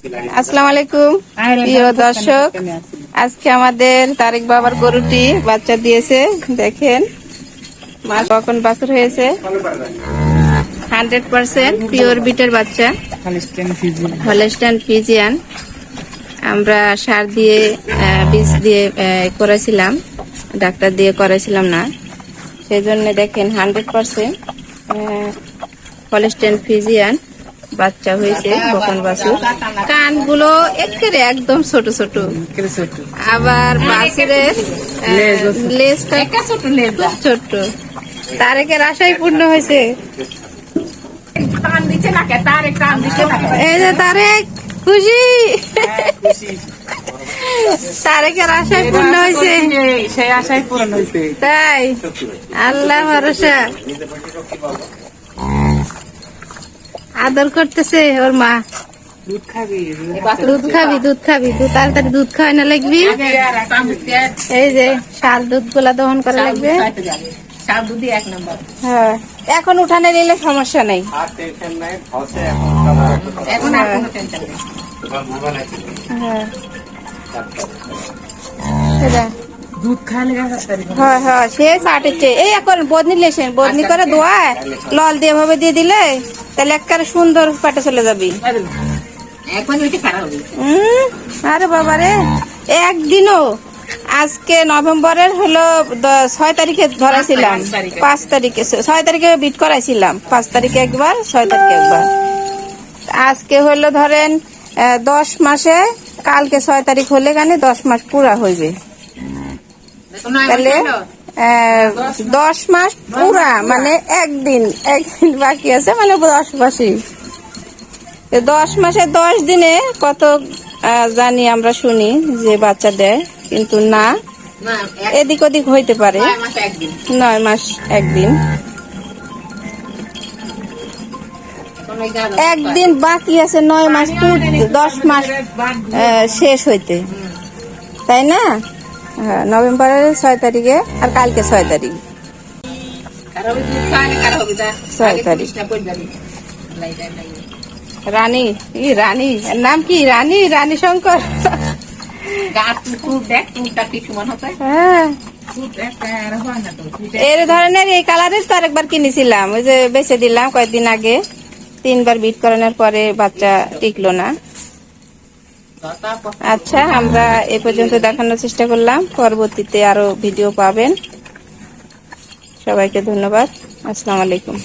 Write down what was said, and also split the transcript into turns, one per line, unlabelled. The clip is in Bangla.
আসসালামু আলাইকুম। প্রিয় দর্শক, আজকে আমাদের তারেক বাবার গরুটি বাচ্চা দিয়েছে, দেখেন। মা কখন বাছুর হয়েছে? হান্ড্রেড পার্সেন্ট পিওর বিটের বাচ্চা। Holstein Friesian. আমরা সার দিয়ে বীজ দিয়ে করেছিলাম। ডাক্তার দিয়ে করেছিলাম না। সেই জন্য দেখেন হান্ড্রেড পার্সেন্ট হলেস্টান ফিজিয়ান। বাচ্চা হয়েছে বকন বাছুর। কানগুলো একেবারে একদম ছোট ছোট। আবার বাছুরের আহ, লেজটা খুব ছোট। তারেকের আশাই পূর্ণ হয়েছে।
কান দিচ্ছে না কে তার কান দিচ্ছে না
এই যে তারেক খুশি? তারেকের আশাই পূর্ণ হয়েছে।
সেই আশাই পূরণ হয়েছে।
তাই আল্লাহ ভরসা। আদর করতেছে ওর মা।
দুধ খাবি
দুধ খাবি। দুধ খাবি তুই তাড়াতাড়ি দুধ খাওয়াই না লাগবি। এই যে শাল দুধগুলা দহন করা লাগবে।
সার দুধই এক নম্বর।
হ্যাঁ। এখন উঠানে নিলে সমস্যা নেই।
এখন আর কোনো টেনশন নেই।
হ্যাঁ।
দুধ
হ্যাঁ হ্যাঁ সে চাটেছে এই এখন বদনি লেছেন বদনি করে দোয়ায় লল দিয়ে ভাবে দিয়ে দিলে তাহলে একবারে সুন্দর পাটে চলে যাবি। আরে বাবা রে একদিনও আজকে নভেম্বরের হলো ছয় তারিখে ধরাছিলাম
পাঁচ তারিখে।
পাঁচ তারিখে ছয় তারিখে বিট করাইছিলাম পাঁচ তারিখে একবার ছয় তারিখে একবার। আজকে হলো ধরেন দশ মাসে কালকে ছয় তারিখ হলে গানে দশ মাস পুরা হইবে। তাহলে দশ মাস পুরা মানে একদিন একদিন বাকি আছে মানে দশ মাসই। দশ মাসে দশ দিনে কত জানি আমরা শুনি যে বাচ্চা দেয় কিন্তু না। এদিক ওদিক হইতে পারে। নয় মাস একদিন। একদিন। বাকি আছে নয় মাস দশ মাস শেষ হইতে। তাই না? হ্যাঁ নভেম্বরের ছয় তারিখে আর কালকে ছয় তারিখ। ছয় তারিখ। রানী ই রানী নাম কি? রানী রানী শঙ্কর। হ্যাঁ। এর ধরনের এই কালারের তো আরেকবার কিনেছিলাম ওই যে বেছে দিলাম কয়েকদিন আগে। তিনবার বিট করানোর পরে বাচ্চা টিকলো না। আচ্ছা আমরা এ পর্যন্ত দেখানোর চেষ্টা করলাম। পরবর্তীতে আরও ভিডিও পাবেন। সবাইকে ধন্যবাদ। আসসালামু আলাইকুম।